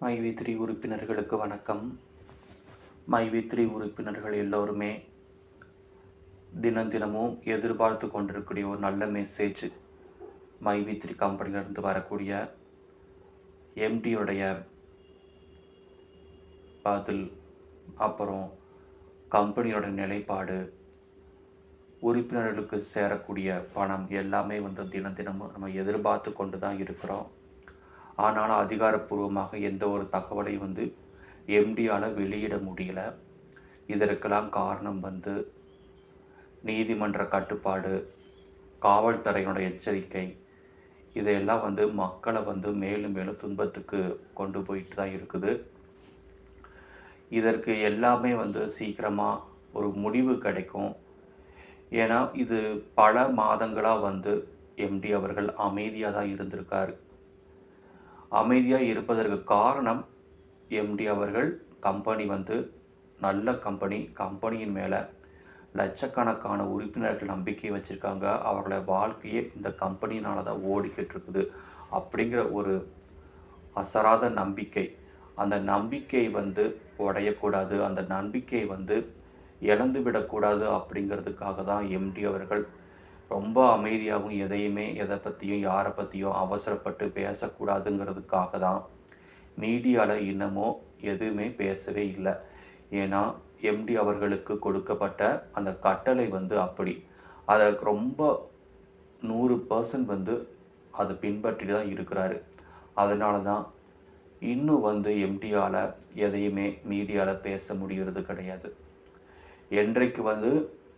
மைவி த்ரீ உறுப்பினர்களுக்கு வணக்கம். மைவி த்ரீ உறுப்பினர்கள் எல்லோருமே தினம் தினமும் எதிர்பார்த்து கொண்டிருக்கக்கூடிய ஒரு நல்ல மெசேஜ் மைவி த்ரீ கம்பெனியிலிருந்து வரக்கூடிய எம்டியுடைய பதில் அப்புறம் கம்பெனியோட நிலைப்பாடு உறுப்பினர்களுக்கு சேரக்கூடிய பணம் எல்லாமே வந்து தினம் தினமும் நம்ம எதிர்பார்த்து கொண்டு தான் இருக்கிறோம். ஆனால் அதிகாரப்பூர்வமாக எந்த ஒரு தகவலை வந்து எம்டியால் வெளியிட முடியல. இதற்கெல்லாம் காரணம் வந்து நீதிமன்ற கட்டுப்பாடு காவல்துறையினோட எச்சரிக்கை இதையெல்லாம் வந்து மக்களை வந்து மேலும் மேலும் துன்பத்துக்கு கொண்டு போயிட்டு தான் இருக்குது. இதற்கு எல்லாமே வந்து சீக்கிரமாக ஒரு முடிவு கிடைக்கும். ஏன்னா இது பல மாதங்களாக வந்து எம்டி அவர்கள் அமைதியாக தான் இருந்திருக்காரு. அமைதியாக இருப்பதற்கு காரணம் எம்டி அவர்கள் கம்பெனி வந்து நல்ல கம்பெனி கம்பெனியின் மேலே லட்சக்கணக்கான உறுப்பினர்கள் நம்பிக்கை வச்சுருக்காங்க. அவர்களோட வாழ்க்கையே இந்த கம்பெனியினால் தான் ஓடிக்கிட்டு இருக்குது அப்படிங்கிற ஒரு அசராத நம்பிக்கை. அந்த நம்பிக்கை வந்து உடையக்கூடாது. அந்த நம்பிக்கை வந்து இழந்து விடக்கூடாது அப்படிங்கிறதுக்காக தான் எம்டி அவர்கள் ரொம்ப அமைதியாகவும் எதையுமே எதை பற்றியும் யாரை பற்றியும் அவசரப்பட்டு பேசக்கூடாதுங்கிறதுக்காக தான் மீடியாவில் இன்னமும் எதுவுமே பேசவே இல்லை. ஏன்னா எம்டி அவர்களுக்கு கொடுக்கப்பட்ட அந்த கட்டளை வந்து அப்படி. அதை ரொம்ப நூறு பர்சன்ட் வந்து அதை பின்பற்றி தான் இருக்கிறாரு. அதனால தான் இன்னும் வந்து எம்டியால் எதையுமே மீடியாவில் பேச முடிகிறது கிடையாது. என்றைக்கு வந்து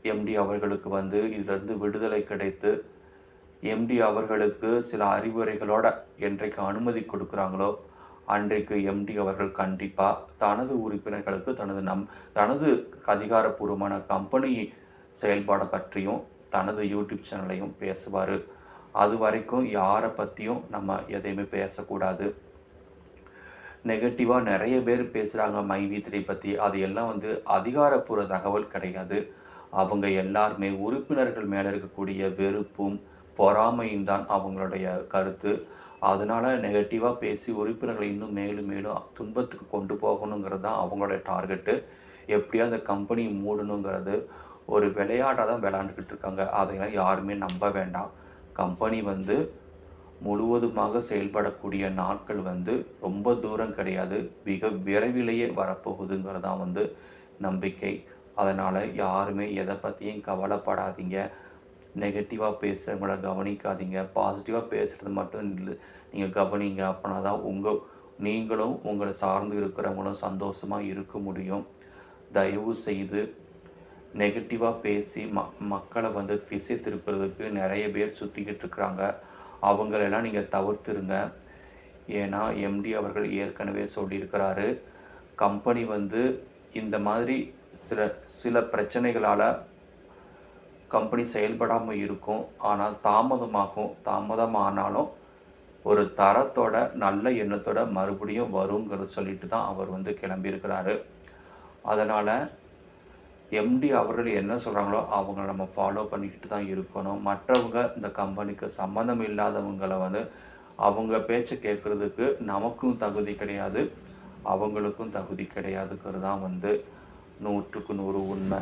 எம்டி அவர்களுக்கு வந்து இதிலிருந்து விடுதலை கிடைத்து எம்டி அவர்களுக்கு சில அறிவுரைகளோட என்றைக்கு அனுமதி கொடுக்குறாங்களோ அன்றைக்கு எம்டி அவர்கள் கண்டிப்பாக தனது உறுப்பினர்களுக்கு தனது நம் தனது அதிகாரப்பூர்வமான கம்பெனி செயல்பாடை பற்றியும் தனது யூடியூப் சேனலையும் பேசுவார். அது வரைக்கும் யாரை பற்றியும் நம்ம எதையுமே பேசக்கூடாது. நெகட்டிவாக நிறைய பேர் பேசுகிறாங்க மைவி த்ரீ பற்றி அது எல்லாம் வந்து அதிகாரப்பூர்வ தகவல் கிடையாது. அவங்க எல்லாருமே உறுப்பினர்கள் மேலே இருக்கக்கூடிய வெறுப்பும் பொறாமையும் தான் அவங்களுடைய கருத்து. அதனால் நெகட்டிவாக பேசி உறுப்பினர்களை இன்னும் மேலும் மேலும் துன்பத்துக்கு கொண்டு போகணுங்கிறது தான் அவங்களுடைய டார்கெட்டு எப்படியா அந்த கம்பெனி மூடணுங்கிறது ஒரு விளையாட்டாக தான் விளையாண்டுக்கிட்டு இருக்காங்க. அதையெல்லாம் யாருமே நம்ப வேண்டாம். கம்பெனி வந்து முழுவதுமாக செயல்படக்கூடிய நாட்கள் வந்து ரொம்ப தூரம் கிடையாது. மிக விரைவிலேயே வரப்போகுதுங்கிறது தான் வந்து நம்பிக்கை. அதனால் யாருமே எதை பற்றியும் கவலைப்படாதீங்க. நெகட்டிவாக பேசுகிறவங்கள கவனிக்காதீங்க. பாசிட்டிவாக பேசுகிறது மட்டும் இல்லை. நீங்கள் கவனிங்க அப்படின்னா தான் உங்கள் நீங்களும் உங்களை சார்ந்து இருக்கிறவங்களும் சந்தோஷமாக இருக்க முடியும். தயவு செய்து நெகட்டிவாக பேசி ம மக்களை வந்து திசை திருப்புறதுக்கு நிறைய பேர் சுற்றிக்கிட்டு இருக்கிறாங்க அவங்களெல்லாம் நீங்கள் தவிர்த்துருங்க. ஏன்னா எம்டி அவர்கள் ஏற்கனவே சொல்லியிருக்கிறாரு. கம்பெனி வந்து இந்த மாதிரி சில சில பிரச்சனைகளால் கம்பெனி செயல்படாமல் இருக்கும். ஆனால் தாமதமாகும் தாமதமானாலும் ஒரு தரத்தோட நல்ல எண்ணத்தோட மறுபடியும் வருங்கிறது சொல்லிட்டு தான் அவர் வந்து கிளம்பியிருக்கிறாரு. அதனால் எம்டி அவர்கள் என்ன சொல்கிறாங்களோ அவங்கள நம்ம ஃபாலோ பண்ணிக்கிட்டு தான் இருக்கணும். மற்றவங்க இந்த கம்பெனிக்கு சம்மந்தம் இல்லாதவங்களை வந்து அவங்க பேச்சை கேட்குறதுக்கு நமக்கும் தகுதி கிடையாது. அவங்களுக்கும் தகுதி கிடையாதுங்கிறது தான் வந்து నూటుకు నూరు ఉన్న